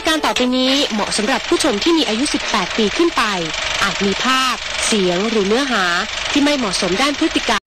ายการต่อไปนี้เหมาะสำหรับผู้ชมที่มีอายุ 18 ปีขึ้นไป อาจมีภาพ เสียงหรือเนื้อหาที่ไม่เหมาะสมด้านพฤติกรรม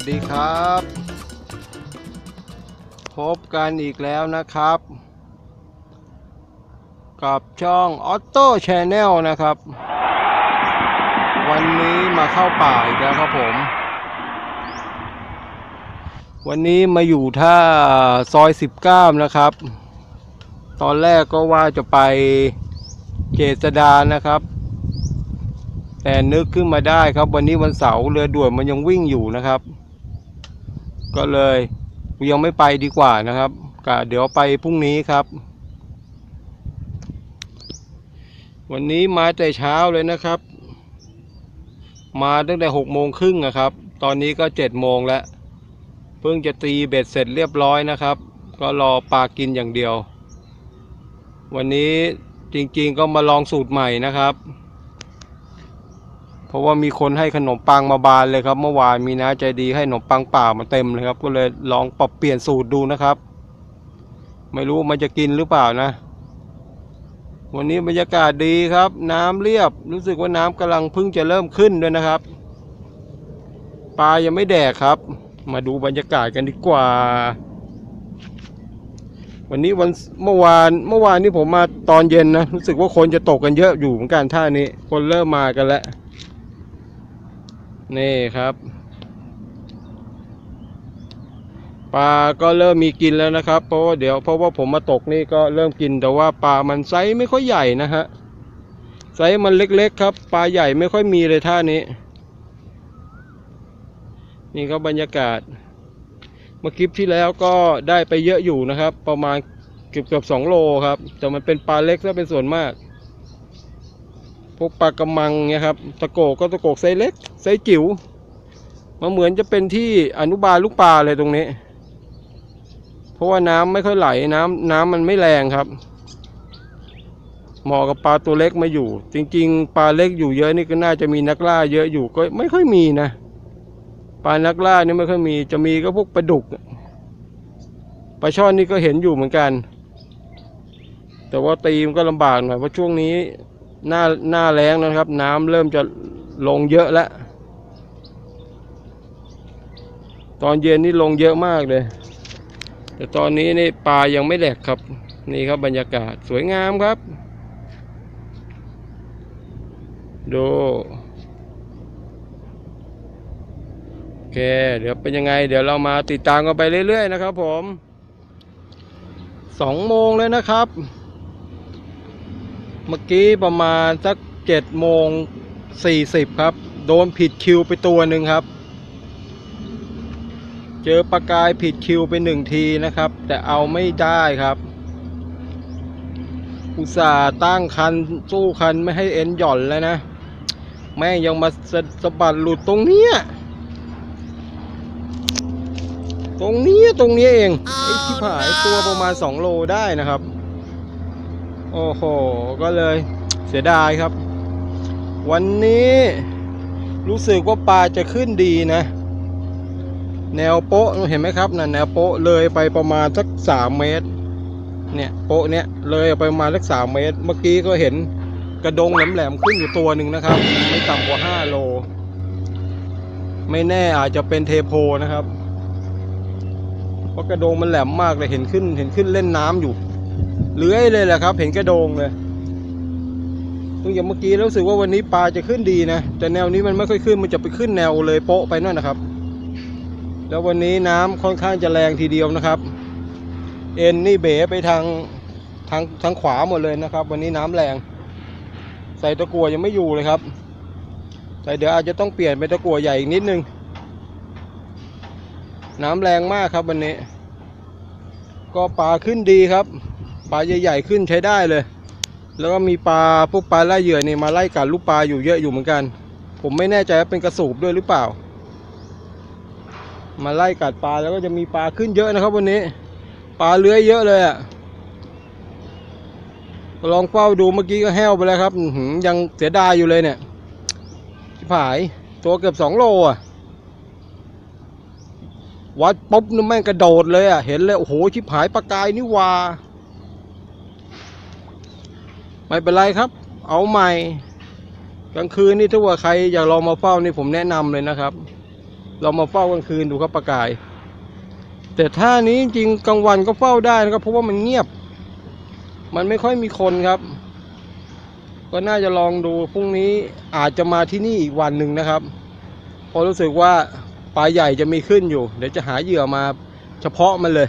สวัสดีครับ พบกันอีกแล้วนะครับ กับช่อง Auto Channel นะครับ วันนี้มาเข้าป่าอีกแล้วครับผม วันนี้มาอยู่ท่าซอย 19 นะครับ ตอนแรกก็ว่าจะไปเจษดานะครับแต่นึกขึ้นมาได้ครับวันนี้วันเสาร์เรือด่วนมันยังวิ่งอยู่นะครับ ก็เลยยังไม่ไปดีกว่านะครับกะเดี๋ยวไปพรุ่งนี้ครับ วันนี้มาแต่เช้าเลยนะครับ มาตั้งแต่หกโมงครึ่งนะครับ ตอนนี้ก็เจ็ดโมงแล้ว เพิ่งจะตีเบ็ดเสร็จเรียบร้อยนะครับ ก็รอปลากินอย่างเดียว วันนี้จริงๆก็มาลองสูตรใหม่นะครับ เพราะว่ามีคนให้ขนมปังมาบานเลยครับ เมื่อวานมีน้าใจดีให้ขนมปังเปล่ามาเต็มเลยครับ ก็เลยลองปรับเปลี่ยนสูตรดูนะครับ ไม่รู้มันจะกินหรือเปล่านะ วันนี้บรรยากาศดีครับ น้ำเรียบรู้สึกว่าน้ำกำลังเพิ่งจะเริ่มขึ้นด้วยนะครับปลายังไม่แดกครับ มาดูบรรยากาศกันดีกว่า วันนี้วันเมื่อวานเมื่อวานนี้ผมมาตอนเย็นนะรู้สึกว่าคนจะตกกันเยอะอยู่เหมือนกันท่านี้ คนเริ่มมากันแล้ว นี่ครับ ปลาก็เริ่มมีกินแล้วนะครับ เพราะว่าเดี๋ยวเพราะว่าผมมาตกนี่ก็เริ่มกินแต่ว่าปลามันไซส์ไม่ค่อยใหญ่นะฮะไซส์มันเล็กๆครับ ปลาใหญ่ไม่ค่อยมีเลยท่านี้ นี่ก็บรรยากาศ เมื่อคลิปที่แล้วก็ได้ไปเยอะอยู่นะครับ ประมาณเกือบเกือบสองโลครับ แต่มันเป็นปลาเล็กซะเป็นส่วนมาก พวกปลากระมังเนี่ยครับตะโกกก็ตะโกกไซส์เล็กไซส์จิ๋วมันเหมือนจะเป็นที่อนุบาลลูกปลาเลยตรงนี้ เพราะว่าน้ำไม่ค่อยไหลน้ำน้ำมันไม่แรงครับเหมาะกับปลาตัวเล็กมาอยู่ จริง ๆ ปลาเล็กอยู่เยอะนี่ก็น่าจะมีนักล่าเยอะอยู่ก็ไม่ค่อยมีนะปลานักล่านี่ไม่ค่อยมีจะมีก็พวกปลาดุกปลาช่อนนี่ก็เห็นอยู่เหมือนกัน แต่ว่าตีมนก็ลำบากหน่อยเพราะช่วงนี้ หน้าหน้าแรงนะครับ น้ำเริ่มจะลงเยอะแล้ว ตอนเย็นนี่ลงเยอะมากเลย แต่ตอนนี้นี่ปลายังไม่แหลกครับ นี่ครับบรรยากาศสวยงามครับ ดูโอเค เดี๋ยวเป็นยังไง เดี๋ยวเรามาติดตามกันไปเรื่อยๆนะครับผมสองโมงเลยนะครับ เมื่อกี้ประมาณสักเจ็ดโมงสี่สิบครับ โดนผิดคิวไปตัวหนึ่งครับ เจอปลากายผิดคิวไปหนึ่งทีนะครับ แต่เอาไม่ได้ครับ อุตส่าห์ตั้งคันสู้คันไม่ให้เอ็นหย่อนแล้วนะ แม่ยังมาสะสะบัดหลุดตรงเนี้ยตรงนี้ตรงนี้เองไอ้ที่ผายตัวประมาณสองโลได้นะครับ โอ้โห ก็เลยเสียดายครับ วันนี้รู้สึกว่าปลาจะขึ้นดีนะ แนวโป๊ะเห็นไหมครับนะแนวโป๊ะเลยไปประมาณสักสามเมตร เนี่ยโปะเนี่ยเลยไปประมาณสักสามเมตร เมื่อกี้ก็เห็นกระดงแหลมๆขึ้นอยู่ตัวหนึ่งนะครับ ไม่ต่ำกว่าห้าโล ไม่แน่อาจจะเป็นเทโพนะครับ เพราะกระโดงมันแหลมมากเลยเห็นขึ้นเห็นขึ้นเล่นน้ำอยู่ เลื้อยเลยแหละครับ เห็นกระโดงเลยตรงอย่างเมื่อกี้รู้สึกว่าวันนี้ปลาจะขึ้นดีนะ แต่แนวนี้มันไม่ค่อยขึ้นมันจะไปขึ้นแนวเลยโปะไปนั่นนะครับ แล้ววันนี้น้ำค่อนข้างจะแรงทีเดียวนะครับ เอ็นนี่เบ๋ไปทางทางทางขวาหมดเลยนะครับ วันนี้น้ำแรง ใส่ตะกั่วยังไม่อยู่เลยครับ แต่เดี๋ยวอาจจะต้องเปลี่ยนเป็นตะกั่วใหญ่อีกนิดนึง น้ำแรงมากครับวันนี้ ก็ปลาขึ้นดีครับ ปลาใหญ่ๆขึ้นใช้ได้เลย แล้วก็มีปลาพวกปลาไล่เหยื่อเนี่ยมาไล่กัดลูกปลาอยู่เยอะอยู่เหมือนกัน ผมไม่แน่ใจว่าเป็นกระสูบด้วยหรือเปล่า มาไล่กัดปลาแล้วก็จะมีปลาขึ้นเยอะนะครับ วันนี้ปลาเลื้อยเยอะเลยอะลองเฝ้าดูเมื่อกี้ก็แห้วไปแล้วครับยังเสียดายอยู่เลยเนี่ยชิบหาย ตัวเกือบสองโลอะวัดปุ๊บนี่แม่งกระโดดเลยอะ เห็นเลย โอ้โห ชิบหายปลากายนี่ว่า ไม่เป็นไรครับ เอาใหม่ กลางคืนนี่ถ้าว่าใครอยากลองมาเฝ้านี่ผมแนะนำเลยนะครับ เรามาเฝ้ากลางคืนดูครับปลากาย แต่ท่านี้จริงกลางวันก็เฝ้าได้นะครับเพราะว่ามันเงียบ มันไม่ค่อยมีคนครับ ก็น่าจะลองดูพรุ่งนี้อาจจะมาที่นี่อีกวันหนึ่งนะครับพราะรู้สึกว่าปลาใหญ่จะมีขึ้นอยู่ เดี๋ยวจะหาเหยื่อมาเฉพาะมันเลย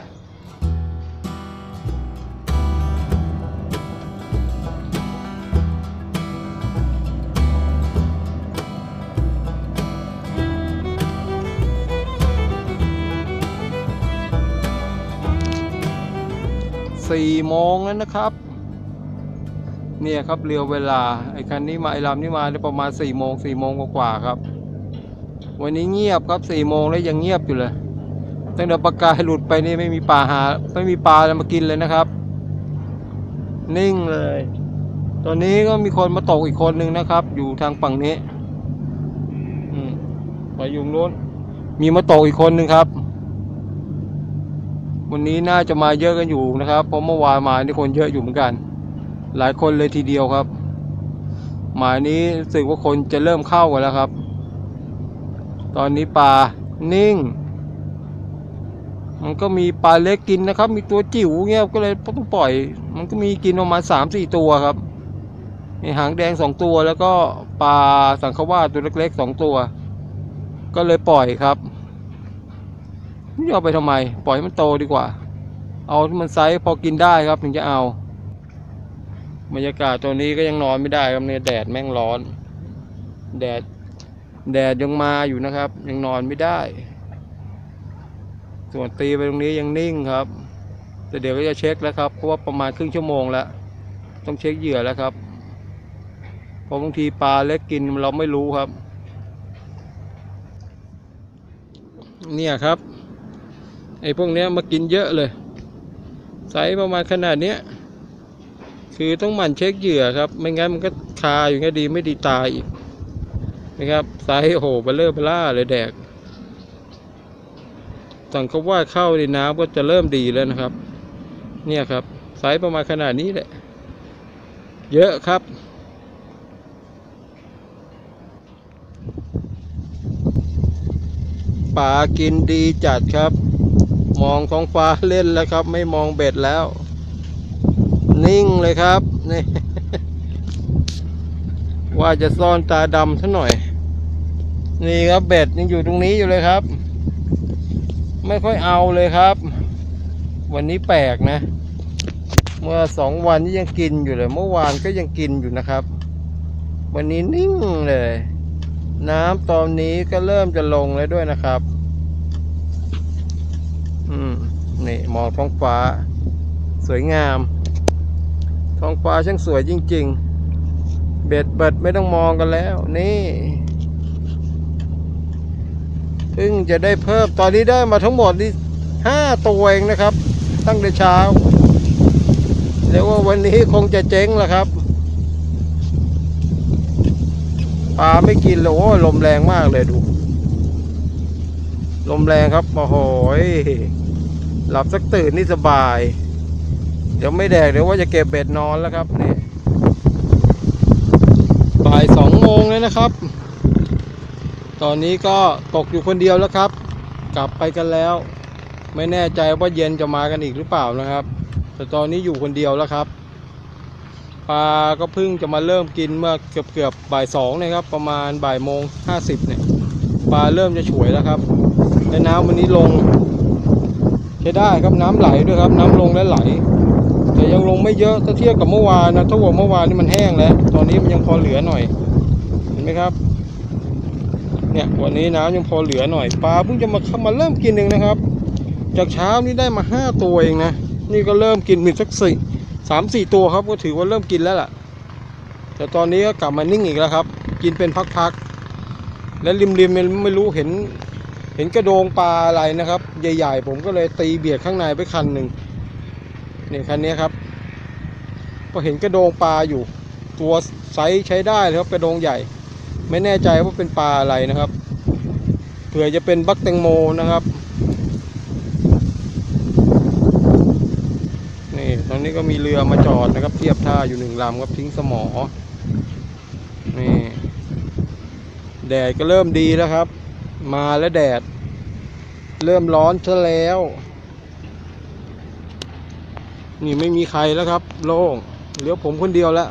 สี่โมงแล้วนะครับ เนี่ยครับเรียวเวลาไอ้คันนี้มาไอ้ลำนี้มาเนี่ยประมาณสี่โมงสี่โมงกว่าครับ วันนี้เงียบครับสี่โมงแล้วยังเงียบอยู่เลยตั้งแต่ปากาหลุดไปนี่ไม่มีปลาหาไม่มีปลาอะมากินเลยนะครับ นิ่งเลย ตอนนี้ก็มีคนมาตกอีกคนนึงนะครับ อยู่ทางฝั่งนี้อืมไปอยู่นู้นมีมาตกอีกคนนึงครับ วันนี้น่าจะมาเยอะกันอยู่นะครับเพราะเมื่อวานมานี่คนเยอะอยู่เหมือนกัน หลายคนเลยทีเดียวครับ หมายนี้รู้สึกว่าคนจะเริ่มเข้ากันแล้วครับ ตอนนี้ปลานิ่ง มันก็มีปลาเล็กกินนะครับ มีตัวจิ๋วเงี้ยก็เลยต้องปล่อย มันก็มีกินประมาณสามสี่ตัวครับมีหางแดงสองตัวแล้วก็ปลาสังขวาตัวเล็กๆสองตัว ก็เลยปล่อยครับ ไม่เอาไปทำไม ปล่อยให้มันโตดีกว่า เอาที่มันไซส์พอกินได้ครับถึงจะเอาบรรยากาศตัวนี้ก็ยังนอนไม่ได้ครับเนี่ยแดดแม่งร้อน แดดแดดยังมาอยู่นะครับ ยังนอนไม่ได้ ส่วนตีไปตรงนี้ยังนิ่งครับ แต่เดี๋ยวก็จะเช็คแล้วครับ เพราะว่าประมาณครึ่งชั่วโมงแล้ว ต้องเช็คเหยื่อแล้วครับ เพราะบางทีปลาเล็กกินเราไม่รู้ครับ เนี่ยครับ ไอ้พวกเนี้ยมากินเยอะเลยไซส์ประมาณขนาดเนี้ยคือต้องหมั่นเช็คเหยื่อครับ ไม่งั้นมันก็คาอยู่แค่ดีไม่ดีตายอีกนะครับไซส์โอ้โหเบลเลอร์เบล่าเลยแดกสั่งเขาว่าเข้าในน้ำก็จะเริ่มดีแล้วนะครับ เนี่ยครับไซส์ประมาณขนาดนี้แหละ เยอะครับป่ากินดีจัดครับ มองท้องฟ้าเล่นแล้วครับ ไม่มองเบ็ดแล้ว นิ่งเลยครับนี่ว่าจะซ่อนตาดำซะหน่อย นี่ครับเบ็ดยังอยู่ตรงนี้อยู่เลยครับ ไม่ค่อยเอาเลยครับ วันนี้แปลกนะ เมื่อสองวันนี้ยังกินอยู่เลย เมื่อวานก็ยังกินอยู่นะครับ วันนี้นิ่งเลย น้ำตอนนี้ก็เริ่มจะลงแล้วด้วยนะครับ อืม นี่มองท้องฟ้า สวยงาม ท้องฟ้าช่างสวยจริง ๆ เบ็ดเบิดไม่ต้องมองกันแล้ว นี่เพิ่งจะได้เพิ่มตอนนี้ได้มาทั้งหมดนี่ห้าตัวเองนะครับ ตั้งแต่เช้าเรียกว่าวันนี้คงจะเจ๊งแล้วครับปลาไม่กินเลยโอ้ลมแรงมากเลยดู ลมแรงครับโอ้โหย หลับสักตื่นนี่สบาย เดี๋ยวไม่แดกเดี๋ยวว่าจะเก็บเบ็ดนอนแล้วครับนี่บ่ายสองโมงแล้วนะครับ ตอนนี้ก็ตกอยู่คนเดียวแล้วครับ กลับไปกันแล้ว ไม่แน่ใจว่าเย็นจะมากันอีกหรือเปล่านะครับ แต่ตอนนี้อยู่คนเดียวแล้วครับปลาก็เพิ่งจะมาเริ่มกินเมื่อเกือบเกือบบ่ายสองนะครับ ประมาณบ่ายโมงห้าสิบเนี่ยปลาเริ่มจะฉวยแล้วครับและน้ำวันนี้ลง ใช้ได้ครับน้ำไหลด้วยครับ น้ำลงและไหล แต่ยังลงไม่เยอะถ้าเทียบกับเมื่อวานนะถ้าว่าเมื่อวานนี่มันแห้งแล้ว ตอนนี้มันยังพอเหลือหน่อย เห็นไหมครับ เนี่ยวันนี้น้ำยังพอเหลือหน่อยปลาเพิ่งจะมาเข้ามาเริ่มกินเองนะครับ จากเช้านี้ได้มาห้าตัวเองนะนี่ก็เริ่มกินมีสักสี่สามสี่ตัวครับก็ถือว่าเริ่มกินแล้วล่ะ แต่ตอนนี้ก็กลับมานิ่งอีกแล้วครับ กินเป็นพักๆและริมๆไม่รู้เห็น เห็นกระโดงปลาอะไรนะครับ ใหญ่ๆ ผมก็เลยตีเบียดข้างในไปคันหนึ่งนี่คันนี้ครับก็เห็นกระโดงปลาอยู่ ตัวไซส์ใช้ได้เลยครับกระโดงใหญ่ ไม่แน่ใจว่าเป็นปลาอะไรนะครับเผื่อจะเป็นบักแตงโมนะครับนี่ตอนนี้ก็มีเรือมาจอดนะครับ เทียบท่าอยู่หนึ่งลำครับทิ้งสมอนี่แดดก็เริ่มดีแล้วครับ มาแล้วแดด เริ่มร้อนซะแล้ว นี่ไม่มีใครแล้วครับ โล่งเหลือผมคนเดียวแล้ว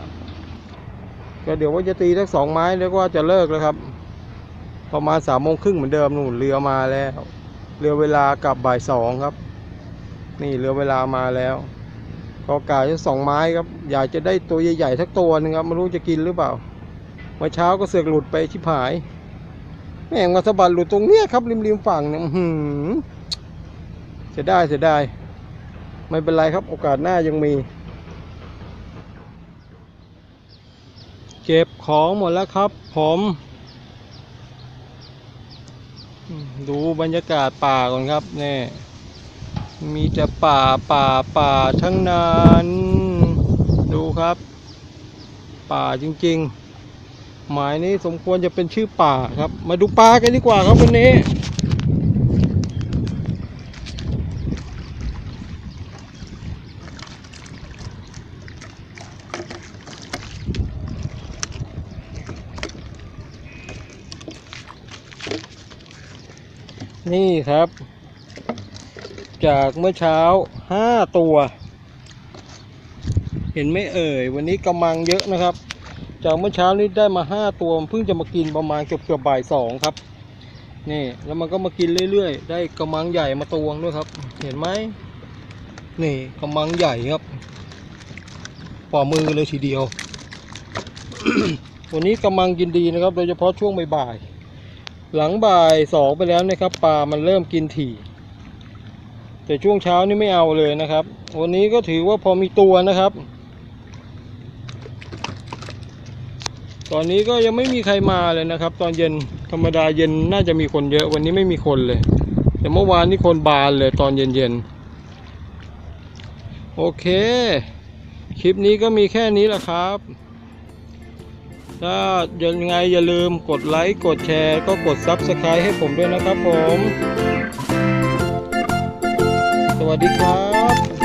ก็เดี๋ยวว่าจะตีสักสองไม้แล้วก็ว่าจะเลิกแล้วครับ ประมาณสามโมงครึ่งเหมือนเดิมนู่นเรือมาแล้ว เรือเวลากลับบ่ายสองครับ นี่เรือเวลามาแล้วก็กาจะสองไม้ครับ อยากจะได้ตัวใหญ่ๆทักตัวนึงครับไม่รู้จะกินหรือเปล่าเมื่อเช้าก็เสือกหลุดไปชิบหาย แม่งมาสะบัดหลุดตรงเนี้ยครับริมริมฝั่งเนี่ยหือเสียดายเสียดายไม่เป็นไรครับ โอกาสหน้ายังมี เก็บของหมดแล้วครับ ผมอืมดูบรรยากาศป่าก่อนครับนี่มีแต่ป่าป่าป่าทั้งนั้น ดูครับ ป่าจริง ๆ หมายนี้สมควรจะเป็นชื่อป่าครับ มาดูปลากันดีกว่าครับวันนี้นี่ครับ จากเมื่อเช้าห้าตัว เห็นไหมเอ่ย วันนี้กำมังเยอะนะครับ จากเมื่อเช้านี้ได้มาห้าตัวเพิ่งจะมากินประมาณเกือบเกือบบ่ายสองครับนี่แล้วมันก็มากินเรื่อยๆ ได้กำมังใหญ่มาตวงด้วยครับ เห็นไหมนี่กำมังใหญ่ครับฝ่ามือเลยทีเดียว วันนี้กำมังกินดีนะครับ โดยเฉพาะช่วงบ่ายๆหลังบ่ายสองไปแล้วนะครับปลามันเริ่มกินถี่แต่ช่วงเช้านี่ไม่เอาเลยนะครับ วันนี้ก็ถือว่าพอมีตัวนะครับ ตอนนี้ก็ยังไม่มีใครมาเลยนะครับ ตอนเย็นธรรมดาเย็นน่าจะมีคนเยอะ วันนี้ไม่มีคนเลย แต่เมื่อวานนี่คนบานเลยตอนเย็นๆโอเค คลิปนี้ก็มีแค่นี้แหละครับถ้ายังไงอย่าลืมกดไลค์ กดแชร์ ก็กด Subscribe ให้ผมด้วยนะครับผม สวัสดีครับ